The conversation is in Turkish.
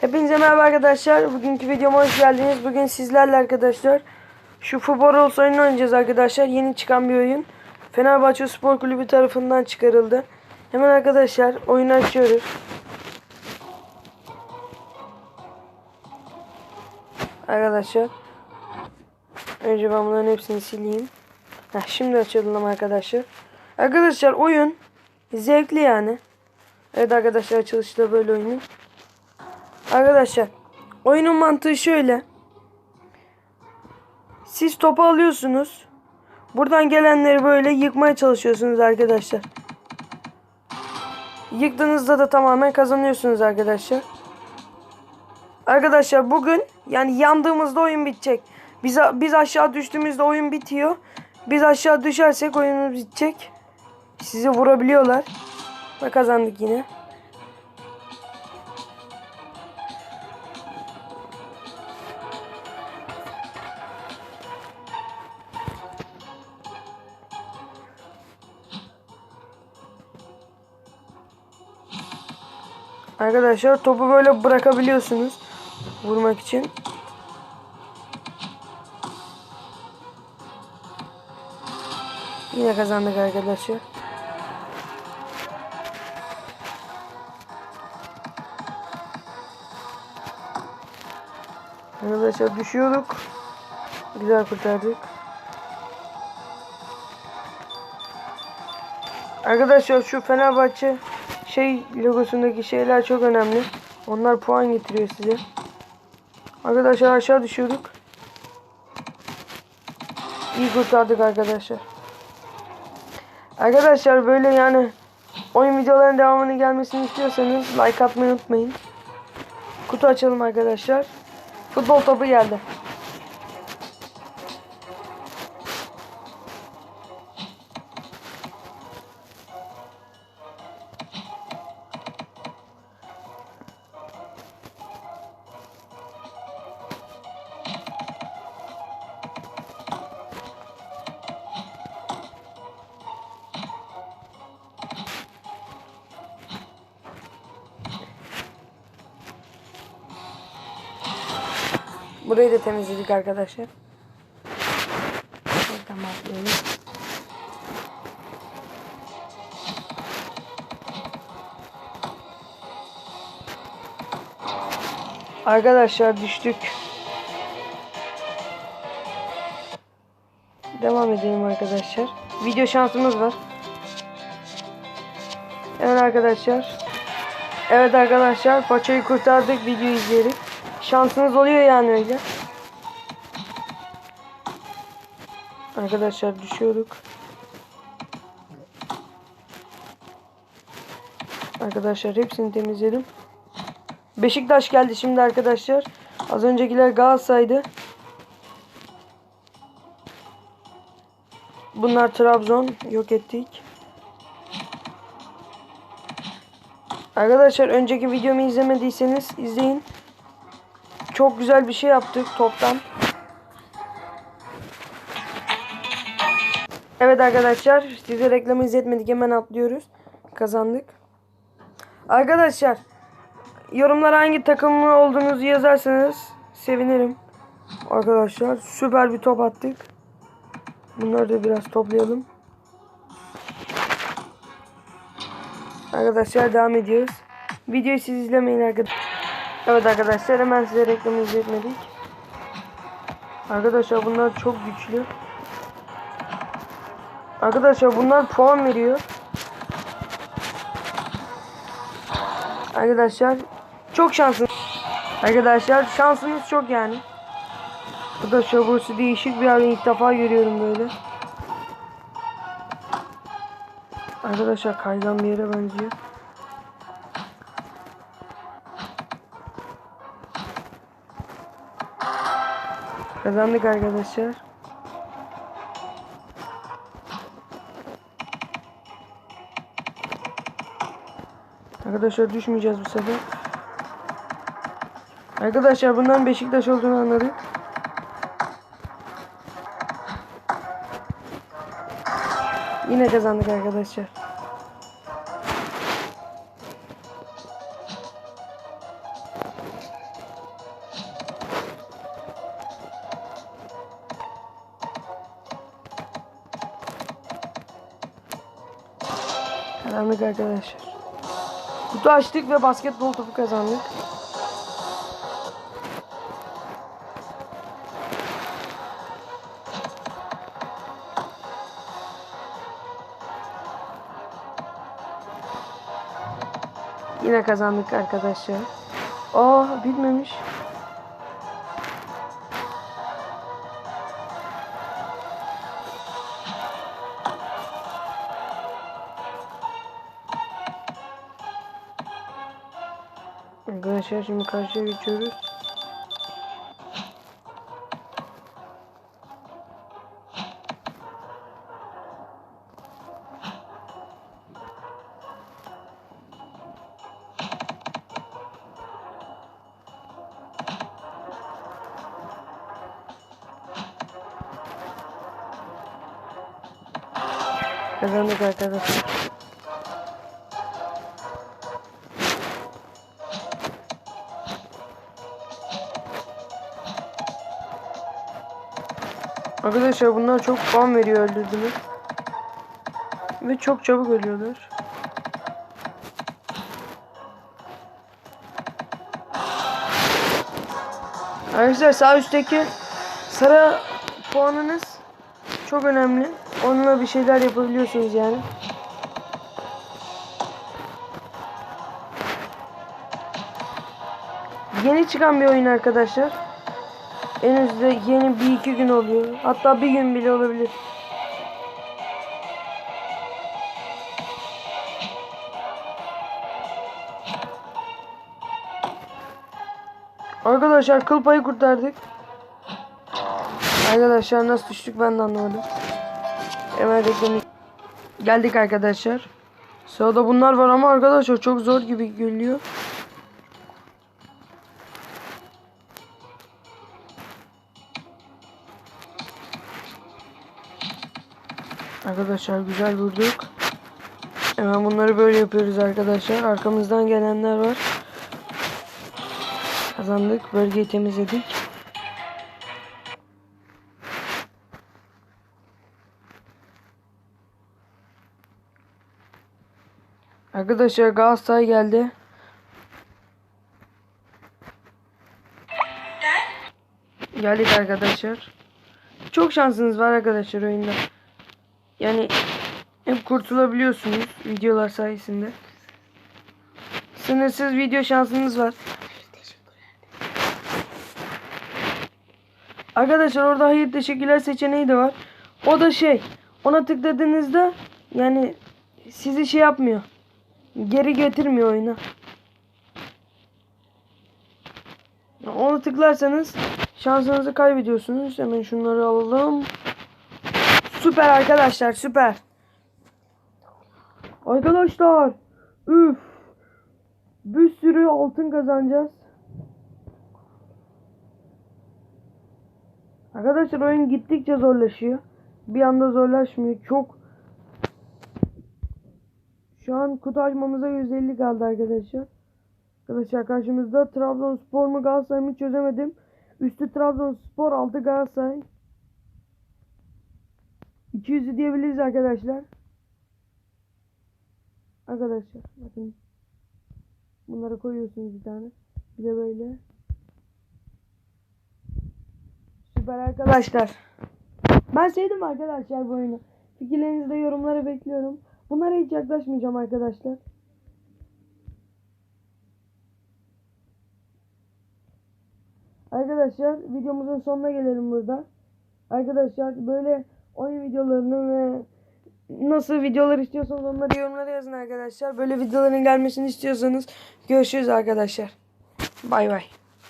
Hepinize merhaba arkadaşlar. Bugünkü videoma hoş geldiniz. Bugün sizlerle arkadaşlar şu Futbol Rolls oyununu oynayacağız arkadaşlar. Yeni çıkan bir oyun. Fenerbahçe Spor Kulübü tarafından çıkarıldı. Hemen arkadaşlar oyunu açıyoruz. Arkadaşlar önce ben bunların hepsini sileyim. Heh, şimdi açalım arkadaşlar. Arkadaşlar oyun zevkli yani. Evet arkadaşlar açılışta böyle oyunun. Arkadaşlar oyunun mantığı şöyle. Siz topu alıyorsunuz. Buradan gelenleri böyle yıkmaya çalışıyorsunuz arkadaşlar. Yıktığınızda da tamamen kazanıyorsunuz arkadaşlar. Arkadaşlar bugün yani yandığımızda oyun bitecek. Biz, biz aşağı düştüğümüzde oyun bitiyor. Biz aşağı düşersek oyunumuz bitecek. Sizi vurabiliyorlar. Ve kazandık yine. Arkadaşlar topu böyle bırakabiliyorsunuz. Vurmak için. Yine kazandık arkadaşlar. Arkadaşlar düşüyorduk. Güzel kurtardık. Arkadaşlar şu Fenerbahçe şey logosundaki şeyler çok önemli. Onlar puan getiriyor size. Arkadaşlar aşağı düşüyorduk. İyi kurtardık arkadaşlar. Arkadaşlar böyle yani oyun videolarının devamını gelmesini istiyorsanız like atmayı unutmayın. Kutu açalım arkadaşlar. Futbol topu geldi. Burayı da temizledik arkadaşlar. Buradan başlayalım. Arkadaşlar düştük. Devam edelim arkadaşlar. Video şansımız var. Evet arkadaşlar. Evet arkadaşlar paçayı kurtardık video izleyerek. Şansınız oluyor yani öyle. Arkadaşlar düşüyorduk. Arkadaşlar hepsini temizledim. Beşiktaş geldi şimdi arkadaşlar. Az öncekiler Galatasaray'dı. Bunlar Trabzon. Yok ettik. Arkadaşlar önceki videomu izlemediyseniz izleyin. Çok güzel bir şey yaptık toptan. Evet arkadaşlar size reklamı izletmedik hemen atlıyoruz. Kazandık. Arkadaşlar yorumlara hangi takımlı olduğunuzu yazarsanız sevinirim. Arkadaşlar süper bir top attık. Bunları da biraz toplayalım. Arkadaşlar devam ediyoruz. Videoyu siz izlemeyin arkadaşlar. Evet arkadaşlar hemen size reklamı izletmedik. Arkadaşlar bunlar çok güçlü. Arkadaşlar bunlar puan veriyor. Arkadaşlar çok şanslısınız. Arkadaşlar şansınız çok yani. Arkadaşlar burası değişik bir yer ilk defa görüyorum böyle. Arkadaşlar kaygan bir yere benziyor. Kazandık arkadaşlar. Arkadaşlar düşmeyeceğiz bu sefer. Arkadaşlar bundan Beşiktaş olduğunu anladık. Yine kazandık arkadaşlar. Kazandık arkadaşlar. Kutu açtık ve basketbol topu kazandık. Yine kazandık arkadaşlar. Aa bitmemiş. Arkadaşlar şimdi karşıya geçiyoruz. Kazandık arkadaşlar. Arkadaşlar bunlar çok puan veriyor öldürdüğümüz. Ve çok çabuk ölüyorlar. Arkadaşlar sağ üstteki sarı puanınız çok önemli. Onunla bir şeyler yapabiliyorsunuz yani. Yeni çıkan bir oyun arkadaşlar. Henüz de yeni bir iki gün oluyor. Hatta bir gün bile olabilir. Arkadaşlar kıl payı kurtardık. Arkadaşlar nasıl düştük ben de anlamadım. Hemen reklamı geldik arkadaşlar. Sırada bunlar var ama arkadaşlar çok zor gibi geliyor. Arkadaşlar güzel vurduk. Hemen bunları böyle yapıyoruz arkadaşlar. Arkamızdan gelenler var. Kazandık. Bölgeyi temizledik. Arkadaşlar Galatasaray geldi. Geldik arkadaşlar. Çok şansınız var arkadaşlar oyunda. Yani hep kurtulabiliyorsunuz videolar sayesinde. Sınırsız video şansınız var. Arkadaşlar orada hayır teşekkürler seçeneği de var. O da şey ona tıkladığınızda yani sizi şey yapmıyor. Geri getirmiyor oyuna. Onu tıklarsanız şansınızı kaybediyorsunuz. Hemen şunları alalım. Süper arkadaşlar süper. Arkadaşlar. Üf. Bir sürü altın kazanacağız. Arkadaşlar oyun gittikçe zorlaşıyor. Bir anda zorlaşmıyor. Çok şu an kutu açmamıza 150 kaldı arkadaşlar. Arkadaşlar karşımızda Trabzonspor mu Galatasaray mı çözemedim. Üstü Trabzonspor altı Galatasaray. 200'ü diyebiliriz arkadaşlar. Arkadaşlar bakın. Bunları koyuyorsunuz bir tane. Bir de böyle. Süper arkadaşlar. Ben sevdim arkadaşlar bu oyunu. Fikirlerinizi de yorumlara bekliyorum. Bunlara hiç yaklaşmayacağım arkadaşlar. Arkadaşlar videomuzun sonuna gelelim burada. Arkadaşlar böyle oyun videolarını ve nasıl videolar istiyorsanız onları yorumlara yazın arkadaşlar. Böyle videoların gelmesini istiyorsanız görüşürüz arkadaşlar. Bay bay.